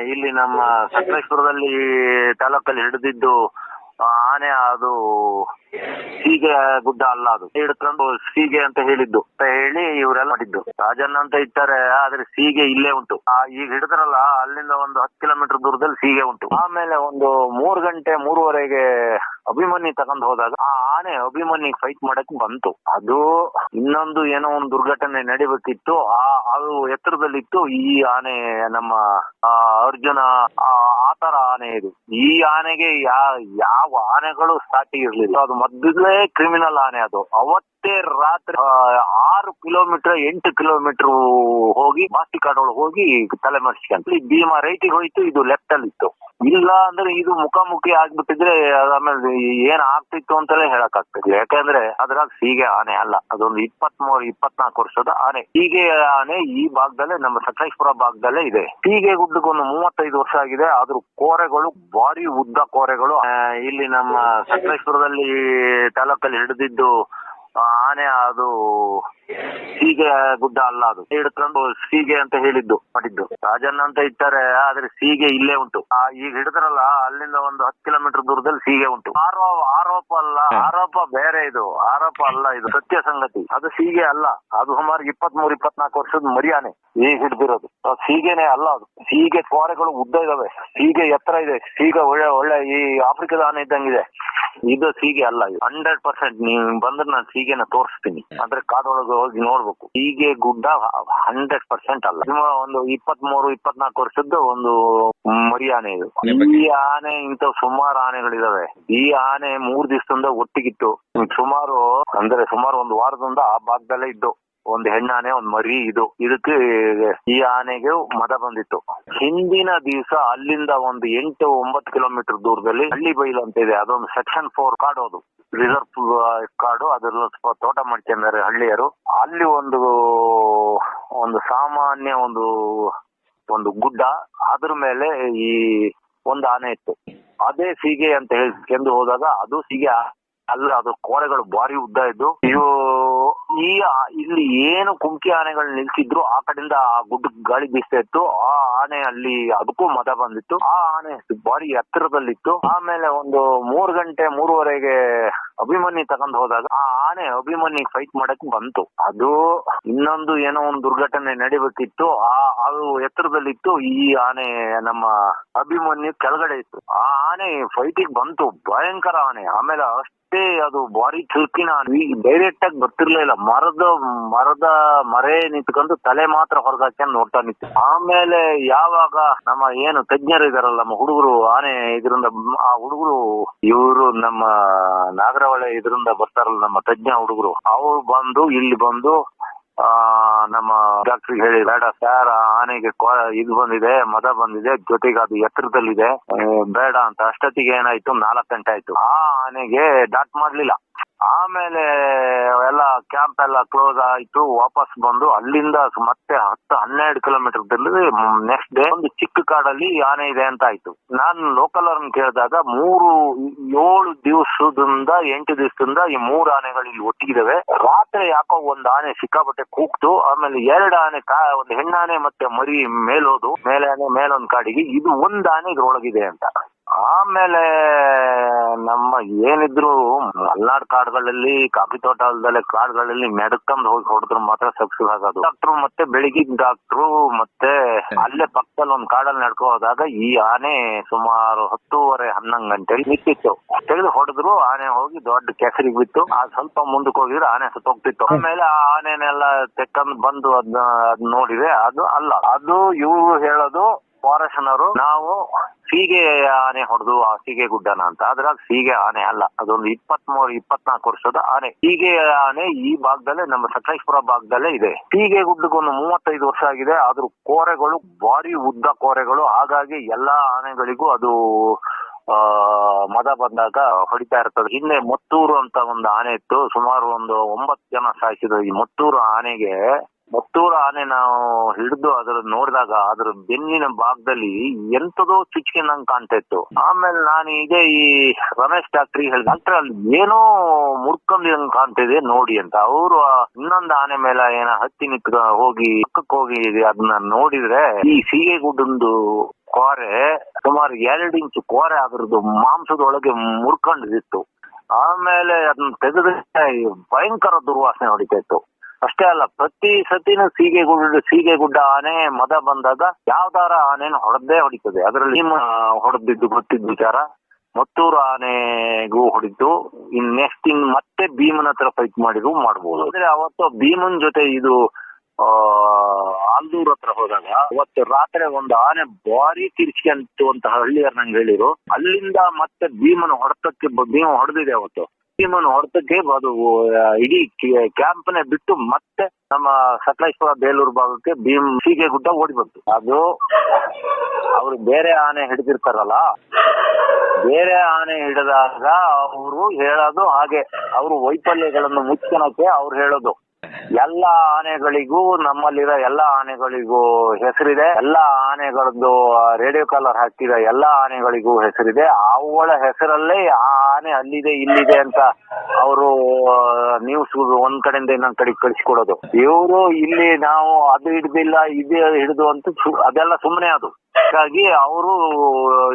ಇಲ್ಲಿ ನಮ್ಮ ಸಕಲೇಶ್ಪುರದಲ್ಲಿ ತಾಲೂಕಲ್ಲಿ ಹಿಡಿದಿದ್ದು ಆನೆ ಅದು ಸೀಗೆ ಗುಡ್ಡ ಅಲ್ಲ ಅದು. ಹಿಡ್ಕೊಂಡು ಸೀಗೆ ಅಂತ ಹೇಳಿದ್ದು. ಅಂತ ಹೇಳಿ ಇವರೆಲ್ಲ ಮಾಡಿದ್ದು. ರಾಜಣ್ಣ ಅಂತ ಇದ್ದಾರೆ, ಆದ್ರೆ ಸೀಗೆ ಇಲ್ಲೇ ಉಂಟು. ಈಗ ಹಿಡಿದ್ರಲ್ಲ, ಅಲ್ಲಿಂದ ಒಂದು ಹತ್ತು ಕಿಲೋಮೀಟರ್ ದೂರದಲ್ಲಿ ಸೀಗೆ ಉಂಟು. ಆಮೇಲೆ ಒಂದು ಮೂರು ಗಂಟೆ, ಮೂರುವರೆಗೆ ಅಭಿಮನ್ಯು ತಗೊಂಡ್ ಹೋದಾಗ ಆ ಆನೆ ಅಭಿಮನ್ಯು ಫೈಟ್ ಮಾಡಕ್ ಬಂತು. ಅದು ಇನ್ನೊಂದು ಏನೋ ಒಂದು ದುರ್ಘಟನೆ ನಡಿಬೇಕಿತ್ತು. ಆ, ಅದು ಎತ್ತರದಲ್ಲಿತ್ತು. ಈ ಆನೆ ನಮ್ಮ ಅರ್ಜುನ, ಆ ಆ ತರ ಆನೆ ಇದು. ಈ ಆನೆಗೆ ಯಾವ ಆನೆಗಳು ಸ್ಟಾರ್ಟಿಂಗ್ ಇರ್ಲಿಲ್ಲ ಅದು ಮೊದಲೇ ಕ್ರಿಮಿನಲ್ ಆನೆ ಅದು. ಅವತ್ತೇ ರಾತ್ರಿ ಆರು ಕಿಲೋಮೀಟರ್ ಎಂಟು ಕಿಲೋಮೀಟರ್ ಹೋಗಿ ಮಾಸ್ತಿ ಕಾಡೊಳಗೆ ಹೋಗಿ ತಲೆ ಮರ್ಸ್ಕೊಂತ ಇಲ್ಲಿ ಭೀಮಾ ರೈಟಿಗೆ ಹೋಯ್ತು, ಇದು ಲೆಫ್ಟ್ ಅಲ್ಲಿ ಇತ್ತು ಇಲ್ಲ ಅಂದ್ರೆ ಇದು ಮುಖಾಮುಖಿ ಆಗ್ಬಿಟ್ಟಿದ್ರೆ ಆಮೇಲೆ ಏನ್ ಆಗ್ತಿತ್ತು ಅಂತಲೇ ಹೇಳಕ್ ಆಗ್ತಿರ್ಲಿಲ್ಲ ಯಾಕಂದ್ರೆ ಅದ್ರಾಗ ಸೀಗೆ ಆನೆ ಅಲ್ಲ. ಅದೊಂದು ಇಪ್ಪತ್ ಮೂರ್ ಇಪ್ಪತ್ನಾಲ್ಕು ವರ್ಷದ ಆನೆ. ಹೀಗೆ ಆನೆ ಈ ಭಾಗದಲ್ಲೇ, ನಮ್ಮ ಸಕಲೇಶ್ಪುರ ಭಾಗದಲ್ಲೇ ಇದೆ. ಹೀಗೆ ಗುಡ್ಡಕ್ಕೆ ಒಂದು ಮೂವತ್ತೈದು ವರ್ಷ ಆಗಿದೆ. ಆದ್ರೂ ಕೋರೆಗಳು, ಭಾರಿ ಉದ್ದ ಕೋರೆಗಳು. ಇಲ್ಲಿ ನಮ್ಮ ಸಕಲೇಶ್ಪುರದಲ್ಲಿ ತಾಲೂಕಲ್ಲಿ ಹಿಡಿದಿದ್ದು ಆನೆ ಅದು ಸೀಗೆ ಗುಡ್ಡ ಅಲ್ಲ ಅದು. ಹಿಡ್ಕೊಂಡು ಸೀಗೆ ಅಂತ ಹೇಳಿದ್ದು ಮಾಡಿದ್ದು. ರಾಜಣ್ಣ ಅಂತ ಇದ್ದಾರೆ ಆದ್ರೆ ಸೀಗೆ ಇಲ್ಲೇ ಉಂಟು. ಆ, ಈಗ ಹಿಡಿದ್ರಲ್ಲ ಅಲ್ಲಿಂದ ಒಂದು ಹತ್ತು ಕಿಲೋಮೀಟರ್ ದೂರದಲ್ಲಿ ಸೀಗೆ ಉಂಟು. ಆರೋಪ ಆರೋಪ ಅಲ್ಲ ಆರೋಪ ಬೇರೆ ಇದು. ಆರೋಪ ಅಲ್ಲ ಇದು ಸತ್ಯ ಸಂಗತಿ. ಅದು ಸೀಗೆ ಅಲ್ಲ. ಅದು ಸುಮಾರು ಇಪ್ಪತ್ತ್ ಮೂರು ಇಪ್ಪತ್ನಾಲ್ಕು ವರ್ಷದ ಮರಿಯಾನೆ ಈಗ ಹಿಡ್ದಿರೋದು. ಅದು ಸೀಗೆನೆ ಅಲ್ಲ ಅದು. ಸೀಗೆ ಕೋರೆಗಳು ಉದ್ದ ಇದಾವೆ. ಸೀಗೆ ಎತ್ತರ ಇದೆ. ಸೀಗೆ ಒಳ್ಳೆ ಒಳ್ಳೆ ಈ ಆಫ್ರಿಕಾದ ಆನೆ ಇದ್ದಂಗಿದೆ ಇದು. ಸೀಗೆ ಅಲ್ಲ ಇದು. ಹಂಡ್ರೆಡ್ ಪರ್ಸೆಂಟ್ ನೀವು ಬಂದ್ರೆ ನಾನು ಸೀಗೆನ ತೋರಿಸ್ತೀನಿ. ಅಂದ್ರೆ ಕಾಡೊಳಗೆ ಹೋಗಿ ನೋಡ್ಬೇಕು. ಹೀಗೆ ಗುಡ್ಡ ಹಂಡ್ರೆಡ್ ಪರ್ಸೆಂಟ್ ಅಲ್ಲ. ಒಂದು ಇಪ್ಪತ್ತ್ ಮೂರು ಇಪ್ಪತ್ನಾಲ್ಕು ವರ್ಷದ್ದು ಒಂದು ಮರಿ ಆನೆ ಇದು. ಈ ಆನೆ ಇಂತ ಸುಮಾರು ಆನೆಗಳಿದಾವೆ. ಈ ಆನೆ ಮೂರ್ ದಿವಸದಿಂದ ಒಟ್ಟಿಗಿತ್ತು ಸುಮಾರು ಅಂದ್ರೆ ಸುಮಾರು ಒಂದು ವಾರದಿಂದ ಆ ಭಾಗದಲ್ಲೇ ಇದ್ದು. ಒಂದು ಹೆಣ್ಣಾನೆ, ಒಂದ್ ಮರಿ, ಇದು. ಇದಕ್ಕೆ ಈ ಆನೆಗೆ ಮದ ಬಂದಿತ್ತು. ಹಿಂದಿನ ದಿವಸ ಅಲ್ಲಿಂದ ಒಂದು ಎಂಟು ಒಂಬತ್ತು ಕಿಲೋಮೀಟರ್ ದೂರದಲ್ಲಿ ಹಳ್ಳಿ ಬೈಲು ಅಂತ ಇದೆ. ಅದೊಂದು ಸೆಕ್ಷನ್ ಫೋರ್ ಕಾಡು ಅದು. ರಿಸರ್ವ್ ಕಾಡು. ಸ್ವಲ್ಪ ತೋಟ ಮಾಡ್ಕೊಂಡಿದ್ದಾರೆ ಹಳ್ಳಿಯರು. ಅಲ್ಲಿ ಒಂದು ಒಂದು ಸಾಮಾನ್ಯ ಒಂದು ಒಂದು ಗುಡ್ಡ. ಅದ್ರ ಮೇಲೆ ಈ ಒಂದು ಆನೆ ಇತ್ತು. ಅದೇ ಸೀಗೆ ಅಂತ ಹೇಳಿ, ಕೆಂದು ಹೋದಾಗ ಅದು ಸೀಗೆ ಅಲ್ಲ, ಅದು ಕೋರೆಗಳು ಭಾರಿ ಉದ್ದ ಇದ್ದು. ಇವು ಈ ಇಲ್ಲಿ ಏನು ಕುಂಕಿ ಆನೆಗಳು ನಿಲ್ಸಿದ್ರು, ಆ ಕಡೆಯಿಂದ ಆ ಗುಡ್ಡ ಗಾಳಿ ಬೀಸ್ತಾ ಇತ್ತು. ಆ ಆನೆ ಅಲ್ಲಿ ಅದಕ್ಕೂ ಮದ ಬಂದಿತ್ತು. ಆ ಆನೆ ಬಾರಿ ಎತ್ತರದಲ್ಲಿತ್ತು. ಆಮೇಲೆ ಒಂದು ಮೂರ್ ಗಂಟೆ, ಮೂರುವರೆಗೆ ಅಭಿಮನ್ಯು ತಗೊಂಡ್ ಹೋದಾಗ ಆ ಆನೆ ಅಭಿಮನ್ಯು ಫೈಟ್ ಮಾಡಕ್ ಬಂತು. ಅದು ಇನ್ನೊಂದು ಏನೋ ಒಂದು ದುರ್ಘಟನೆ ನಡಿಬೇಕಿತ್ತು. ಆ, ಅದು ಎತ್ತರದಲ್ಲಿತ್ತು. ಈ ಆನೆ ನಮ್ಮ ಅಭಿಮನ್ಯು ಕೆಳಗಡೆ ಇತ್ತು. ಆ ಆನೆ ಫೈಟಿಗೆ ಬಂತು. ಭಯಂಕರ ಆನೆ. ಆಮೇಲೆ ಅಷ್ಟೇ ಅದು ಬಾರಿ ಚುರುಕಿನ ಡೈರೆಕ್ಟ್ ಆಗಿ ಬರ್ತಿರ್ಲಿಲ್ಲ ಮರದ ಮರದ ಮರೇ ನಿಂತ್ಕೊಂಡು ತಲೆ ಮಾತ್ರ ಹೊರಗೆ ಹಾಕ್ಕೊಂಡು ನೋಡ್ತಾ ನಿಂತು. ಆಮೇಲೆ ಯಾವಾಗ ನಮ್ಮ ಏನು ತಜ್ಞರು ಇದಾರಲ್ಲ, ನಮ್ಮ ಹುಡುಗರು ಆನೆ ಇದರಿಂದ, ಆ ಹುಡುಗರು ಇವರು ನಮ್ಮ ನಾಗರಹೊಳೆ ಇದರಿಂದ ಬರ್ತಾರಲ್ಲ ನಮ್ಮ ತಜ್ಞ ಹುಡುಗರು, ಅವ್ರು ಬಂದು ಇಲ್ಲಿ ಬಂದು, ಆ, ನಮ್ಮ ಡಾಕ್ಟರ್ ಹೇಳಿ, ಬೇಡ ಸರ್ ಆನೆಗೆ ಇದು ಬಂದಿದೆ, ಮದ ಬಂದಿದೆ, ಜೊತೆಗೆ ಅದು ಎತ್ತರದಲ್ಲಿದೆ ಬೇಡ ಅಂತ. ಅಷ್ಟೊತ್ತಿಗೆ ಏನಾಯ್ತು, ನಾಲ್ಕು ಗಂಟೆ ಆಯ್ತು. ಆ ಆನೆಗೆ ಡಾಟ್ ಮಾಡ್ಲಿಲ್ಲ. ಆಮೇಲೆ ಎಲ್ಲ ಕ್ಯಾಂಪ್ ಎಲ್ಲ ಕ್ಲೋಸ್ ಆಯ್ತು, ವಾಪಸ್ ಬಂದು ಅಲ್ಲಿಂದ ಮತ್ತೆ ಹತ್ತು ಹನ್ನೆರಡು ಕಿಲೋಮೀಟರ್ ನೆಕ್ಸ್ಟ್ ಡೇ ಒಂದು ಚಿಕ್ಕ ಕಾಡಲ್ಲಿ ಆನೆ ಇದೆ ಅಂತ ಆಯ್ತು. ನಾನು ಲೋಕಲ್ ಅವ್ರನ್ನ ಕೇಳಿದಾಗ ಮೂರು, ಏಳು ದಿವಸದಿಂದ ಎಂಟು ದಿವಸದಿಂದ ಈ ಮೂರು ಆನೆಗಳು ಇಲ್ಲಿ ಒಟ್ಟಿಗಿದಾವೆ. ರಾತ್ರಿ ಯಾಕೋ ಒಂದ್ ಆನೆ ಸಿಕ್ಕಾಪಟ್ಟೆ ಕೂಗ್ತು, ಆಮೇಲೆ ಎರಡು ಆನೆ ಕಾ, ಒಂದು ಹೆಣ್ಣಾನೆ ಮತ್ತೆ ಮರಿ ಮೇಲೋದು ಮೇಲೆ ಆನೆ ಮೇಲೊಂದ್ ಕಾಡಿಗೆ, ಇದು ಒಂದ್ ಆನೆ ಇದ್ರೊಳಗಿದೆ ಅಂತ. ಆಮೇಲೆ ನಮ್ಮ ಏನಿದ್ರು ಮಲ್ನಾಡ್ ಕಾಡುಗಳಲ್ಲಿ ಕಾಫಿ ತೋಟದಲ್ಲಿ ಕಾಡುಗಳಲ್ಲಿ ಮೆಡಕಂದ್ ಹೋಗಿ ಹೊಡೆದ್ರು ಮಾತ್ರ ಸಕ್ಸಸ್ ಆಗೋದು. ಡಾಕ್ಟ್ರು ಮತ್ತೆ ಬೆಳಿಗ್ಗೆ ಡಾಕ್ಟ್ರು ಮತ್ತೆ ಅಲ್ಲೇ ಪಕ್ಕದಲ್ಲಿ ಒಂದ್ ಕಾಡಲ್ಲಿ ನಡ್ಕೊ ಹೋದಾಗ ಈ ಆನೆ ಸುಮಾರು ಹತ್ತೂವರೆ ಹನ್ನೊಂದು ಗಂಟೆ ನಿಂತಿತ್ತು. ತೆಗೆದು ಹೊಡೆದ್ರು ಆನೆ ಹೋಗಿ ದೊಡ್ಡ ಕೆಸರಿಗೆ ಬಿತ್ತು. ಆ ಸ್ವಲ್ಪ ಮುಂದಕ್ಕೆ ಹೋಗಿದ್ರೆ ಆನೆ ಸುತ್ತೋಗ್ತಿತ್ತು. ಆಮೇಲೆ ಆ ಆನೆನೆಲ್ಲ ತೆಕ್ಕಂದು ಬಂದು ಅದ್ನ ಅದ್ ನೋಡಿದೆ ಅದು ಅಲ್ಲ. ಅದು ಇವ್ರು ಹೇಳೋದು ಫಾರೆಸ್ಟ್ನವರು ನಾವು ಸೀಗೆ ಆನೆ ಹೊಡೆದು, ಆ ಸೀಗೆ ಗುಡ್ಡನ ಅಂತ. ಅದ್ರಾಗ ಸೀಗೆ ಆನೆ ಅಲ್ಲ. ಅದೊಂದು ಇಪ್ಪತ್ ಮೂರು ಇಪ್ಪತ್ನಾಲ್ಕು ವರ್ಷದ ಆನೆ. ಸೀಗೆ ಆನೆ ಈ ಭಾಗದಲ್ಲೇ, ನಮ್ಮ ಸಕಲೇಶ್ಪುರ ಭಾಗದಲ್ಲೇ ಇದೆ. ಸೀಗೆ ಗುಡ್ಡಕ್ಕೆ ಒಂದು ಮೂವತ್ತೈದು ವರ್ಷ ಆಗಿದೆ. ಆದ್ರೂ ಕೋರೆಗಳು, ಭಾರಿ ಉದ್ದ ಕೋರೆಗಳು. ಹಾಗಾಗಿ ಎಲ್ಲಾ ಆನೆಗಳಿಗೂ ಅದು ಮದ ಬಂದಾಗ ಹೊಡಿತಾ ಇರ್ತದೆ. ಹಿಂದೆ ಮತ್ತೂರು ಅಂತ ಒಂದು ಆನೆ ಇತ್ತು. ಸುಮಾರು ಒಂದು ಒಂಬತ್ತು ಜನ ಸಾಯಿಸಿದ್ರು. ಈ ಮತ್ತೂರು ಆನೆಗೆ ಮತ್ತೂರು ಆನೆ ನಾವು ಹಿಡಿದು ಅದ್ರ ನೋಡಿದಾಗ ಅದ್ರ ಬೆನ್ನಿನ ಭಾಗದಲ್ಲಿ ಎಂತದೋ ಚುಚ್ಕೆ ಕಾಣ್ತಾ ಇತ್ತು ಆಮೇಲೆ ನಾನು ಇದೇ ಈ ರಮೇಶ್ ಡಾಕ್ಟ್ರಿ ಹೇಳಿದೆ, ಡಾಕ್ಟರ್, ಅಲ್ಲಿ ಏನೋ ಮುರ್ಕೊಂಡಿರಂಗ್ ಕಾಣ್ತಾ ಇದೆ ನೋಡಿ ಅಂತ. ಅವರು ಇನ್ನೊಂದು ಆನೆ ಮೇಲೆ ಏನ ಹತ್ತಿ ನಿಂತ ಹೋಗಿ ಪಕ್ಕಕ್ಕೆ ಹೋಗಿ ಅದನ್ನ ನೋಡಿದ್ರೆ ಈ ಸೀಗೆ ಗುಡ್ಡೊಂದು ಕೋರೆ ಸುಮಾರು ಎರಡು ಇಂಚು ಕೋರೆ ಅದ್ರದ್ದು ಮಾಂಸದೊಳಗೆ ಮುರ್ಕೊಂಡಿದ್ದಿತ್ತು ಆಮೇಲೆ ಅದನ್ನ ತೆಗೆದ್ರೆ ಭಯಂಕರ ದುರ್ವಾಸನೆ ಹೊಡಿತಾ ಇತ್ತು. ಅಷ್ಟೇ ಅಲ್ಲ, ಪ್ರತಿ ಸತಿನೂ ಸೀಗೆ ಗುಡ್ಡ ಸೀಗೆ ಗುಡ್ಡ ಆನೆ ಮದ ಬಂದಾಗ ಯಾವ್ದಾರ ಆನೆನ ಹೊಡೆದೇ ಹೊಡಿತದೆ. ಅದರಲ್ಲಿ ನಿಮ್ಮ ಹೊಡೆದಿದ್ದು ಗೊತ್ತಿದ್ದ ವಿಚಾರ. ಮತ್ತೂರು ಆನೆಗೂ ಹೊಡಿತು ಇನ್ ನೆಕ್ಸ್ಟ್ ಇನ್ ಮತ್ತೆ ಭೀಮನ ಹತ್ರ ಫೈಟ್ ಮಾಡಿದ್ರು ಮಾಡ್ಬೋದು. ಅಂದ್ರೆ ಅವತ್ತು ಭೀಮನ್ ಜೊತೆ ಇದು ಆಲ್ದೂರ್ ಹತ್ರ ಹೋದಾಗ, ಅವತ್ತು ರಾತ್ರಿ ಒಂದು ಆನೆ ಭಾರಿ ಕಿರ್ಚ್ಕೊಂತು ಹಳ್ಳಿಯರ್ ನಂಗೆ ಹೇಳಿದ್ರು. ಅಲ್ಲಿಂದ ಮತ್ತೆ ಭೀಮನ ಹೊಡೆತಕ್ಕೆ ಭೀಮ ಹೊಡೆದಿದೆ ಅವತ್ತು. ಭೀಮನ ಹೊರತಕ್ಕೆ ಅದು ಇಡೀ ಕ್ಯಾಂಪ್ನೆ ಬಿಟ್ಟು ಮತ್ತೆ ನಮ್ಮ ಸಕಲೇಶ್ವರ ಬೇಲೂರು ಭಾಗಕ್ಕೆ ಭೀಮ್ ಸೀಗೆ ಗುಡ್ಡ ಓಡಿ ಬಂತು. ಅದು ಅವ್ರು ಬೇರೆ ಆನೆ ಹಿಡಿದಿರ್ತಾರಲ್ಲ, ಬೇರೆ ಆನೆ ಹಿಡಿದಾಗ ಅವರು ಹೇಳೋದು ಹಾಗೆ, ಅವರು ವೈಫಲ್ಯಗಳನ್ನು ಮುಚ್ಕೊಳಕ್ಕೆ ಅವ್ರು ಹೇಳೋದು. ಎಲ್ಲ ಆನೆಗಳಿಗೂ ನಮ್ಮಲ್ಲಿರೋ ಎಲ್ಲಾ ಆನೆಗಳಿಗೂ ಹೆಸರಿದೆ. ಎಲ್ಲಾ ಆನೆಗಳದ್ದು ರೇಡಿಯೋ ಕಾಲರ್ ಹಾಕ್ತಿರೋ ಎಲ್ಲಾ ಆನೆಗಳಿಗೂ ಹೆಸರಿದೆ. ಅವುಗಳ ಹೆಸರಲ್ಲೇ ಆ ಆನೆ ಅಲ್ಲಿದೆ, ಇಲ್ಲಿದೆ ಅಂತ ಅವರು ನ್ಯೂಸ್ ಒಂದ್ ಕಡೆಯಿಂದ ಇನ್ನೊಂದ್ ಕಡೆ ಕಳಿಸ್ಕೊಡೋದು. ಇವರು ಇಲ್ಲಿ ನಾವು ಅದು ಹಿಡ್ದಿಲ್ಲ, ಇದು ಹಿಡಿದು ಅಂತ ಅದೆಲ್ಲ ಸುಮ್ಮನೆ ಅದು. ಹಾಗಾಗಿ ಅವರು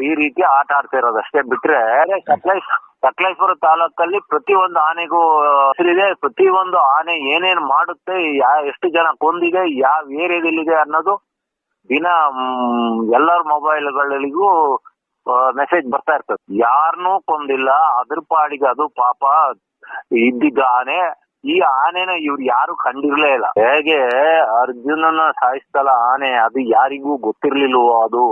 ಈ ರೀತಿ ಆಟ ಆಡ್ತಾ ಇರೋದು ಅಷ್ಟೇ. ಬಿಟ್ರೆ ಸಕಲೇಶ್ ಸಕಲೇಶ್ವರ ತಾಲೂಕಲ್ಲಿ ಪ್ರತಿಯೊಂದು ಆನೆಗೂ ಹೆಸರಿದೆ. ಪ್ರತಿಯೊಂದು ಆನೆ ಏನೇನ್ ಮಾಡುತ್ತೆ ಎಷ್ಟು ಜನ ಕೊಂದಿದೆ, ಯಾವ ಏರಿಯಾದಲ್ಲಿದೆ ಅನ್ನೋದು ದಿನ ಎಲ್ಲರ ಎಲ್ಲರ ಮೊಬೈಲ್ಗಳಿಗೂ ಮೆಸೇಜ್ ಬರ್ತಾ ಇರ್ತದೆ. ಯಾರನ್ನೂ ಕೊಂದಿಲ್ಲ, ಅದ್ರ ಪಾಡಿಗೆ ಅದು ಪಾಪ ಇದ್ದಿದ್ದ ಆನೆ. ಈ ಆನೆನ ಇವ್ರು ಯಾರು ಕಂಡಿರ್ಲೇ ಇಲ್ಲ. ಹೇಗೆ ಅರ್ಜುನನ ಸಾಯಿಸ್ತಲ್ಲ ಆನೆ, ಅದು ಯಾರಿಗೂ ಗೊತ್ತಿರ್ಲಿಲ್ವೋ ಅದು.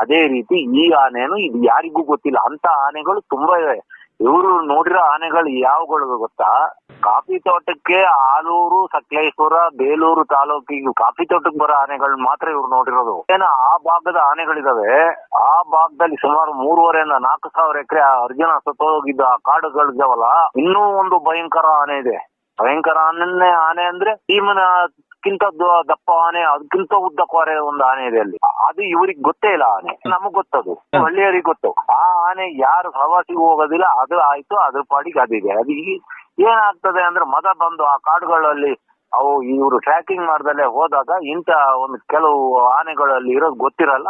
ಅದೇ ರೀತಿ ಈ ಆನೆನು ಇದು ಯಾರಿಗೂ ಗೊತ್ತಿಲ್ಲ. ಅಂತ ಆನೆಗಳು ತುಂಬಾ ಇವೆ. ಇವರು ನೋಡಿರೋ ಆನೆಗಳು ಯಾವಗಳು ಗೊತ್ತಾ? ಕಾಫಿ ತೋಟಕ್ಕೆ ಆಲೂರು, ಸಕಲೇಶ್ವರ, ಬೇಲೂರು ತಾಲೂಕಿಗೆ ಕಾಫಿ ತೋಟಕ್ಕೆ ಬರೋ ಆನೆಗಳನ್ನ ಮಾತ್ರ ಇವ್ರು ನೋಡಿರೋದು. ಏನೋ ಆ ಭಾಗದ ಆನೆಗಳಿದಾವೆ? ಆ ಭಾಗದಲ್ಲಿ ಸುಮಾರು ಮೂರುವರೆಯಿಂದ ನಾಲ್ಕು ಸಾವಿರ ಎಕರೆ ಅರ್ಜುನ ಸತ್ತೋಗಿದ್ದ ಆ ಕಾಡುಗಳಿದಾವಲ್ಲ, ಇನ್ನೂ ಒಂದು ಭಯಂಕರ ಆನೆ ಇದೆ. ಭಯಂಕರ ಆನೆ ಆನೆ ಅಂದ್ರೆ ಭೀಮನ ಕಿಂತ ದಪ್ಪ ಆನೆ ಅದಕ್ಕಿಂತ ಉದ್ದ ಕೊರೆ ಒಂದು ಆನೆ ಇದೆ ಅಲ್ಲಿ. ಅದು ಇವ್ರಿಗೆ ಗೊತ್ತೇ ಇಲ್ಲ ಆನೆ. ನಮಗ್ ಗೊತ್ತದು. ಹಳ್ಳಿಯರಿಗೆ ಗೊತ್ತು. ಆ ಆನೆ ಯಾರು ಪ್ರವಾಸಿಗೆ ಹೋಗೋದಿಲ್ಲ ಅದು ಆಯ್ತು ಅದ್ರ ಪಾಡಿಗೆ ಅದಿದೆ ಅದು ಈ- ಏನಾಗ್ತದೆ ಅಂದ್ರೆ ಮದ ಬಂದು ಆ ಕಾಡುಗಳಲ್ಲಿ ಅವು ಇವರು ಟ್ರ್ಯಾಕಿಂಗ್ ಮಾಡ್ದಲ್ಲೇ ಹೋದಾಗ ಇಂತ ಒಂದು ಕೆಲವು ಆನೆಗಳಲ್ಲಿ ಇರೋದು ಗೊತ್ತಿರಲ್ಲ.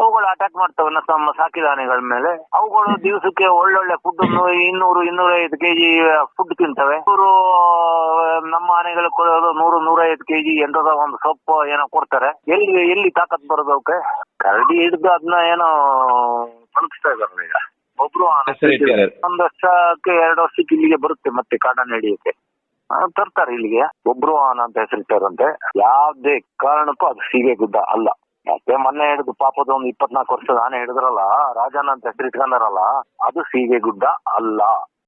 ಅವುಗಳು ಅಟ್ಯಾಕ್ ಮಾಡ್ತಾವೆ ನ- ನಮ್ಮ ಸಾಕಿದ ಆನೆಗಳ ಮೇಲೆ. ಅವುಗಳು ದಿವಸಕ್ಕೆ ಒಳ್ಳೊಳ್ಳೆ ಫುಡ್ ಇನ್ನೂರು ಇನ್ನೂರೈದು ಕೆಜಿ ಫುಡ್ ತಿಂತವೆ. ಇವರು ನಮ್ಮ ಆನೆಗಳು ಕೊಡೋದು ನೂರು ನೂರೈವತ್ತು ಕೆಜಿ ಎಂತದ ಒಂದು ಸೊಪ್ಪು ಏನೋ ಕೊಡ್ತಾರೆ. ಎಲ್ಲಿ ಎಲ್ಲಿ ತಾಕತ್ ಬರೋದು ಅವಕ್ಕೆ ಕರಡಿ ಹಿಡಿದು ಅದನ್ನ ಏನೋ ತಲುಪಿಸ್ತಾ ಇದಾರೆ ಈಗ. ಒಬ್ರು. ಒಂದ್ ವರ್ಷಕ್ಕೆ ಎರಡು ವರ್ಷಕ್ಕೆ ಇಲ್ಲಿಗೆ ಬರುತ್ತೆ ಮತ್ತೆ ಕಾಡನ್ನ ಹಿಡಿಯಕ್ಕೆ. ತರ್ತಾರೆ ಇಲ್ಲಿಗೆ. ಒಬ್ರು ಆನ ಅಂತ ಹೆಸರಿಟ್ಟಾರಂತೆ ಯಾವ್ದೇ ಕಾರಣಕ್ಕೂ ಅದು ಸೀಗೆ ಗುಡ್ಡ ಅಲ್ಲ. ಮತ್ತೆ ಮೊನ್ನೆ ಹಿಡಿದು ಪಾಪದ ಒಂದು ಇಪ್ಪತ್ನಾಲ್ಕು ವರ್ಷದ ಆನೆ ಹಿಡಿದ್ರಲ್ಲ ರಾಜನ ಅಂತ ಹೆಸರಿಟ್ಕೊಂಡಾರಲ್ಲ, ಅದು ಸೀಗೆ ಗುಡ್ಡ ಅಲ್ಲ.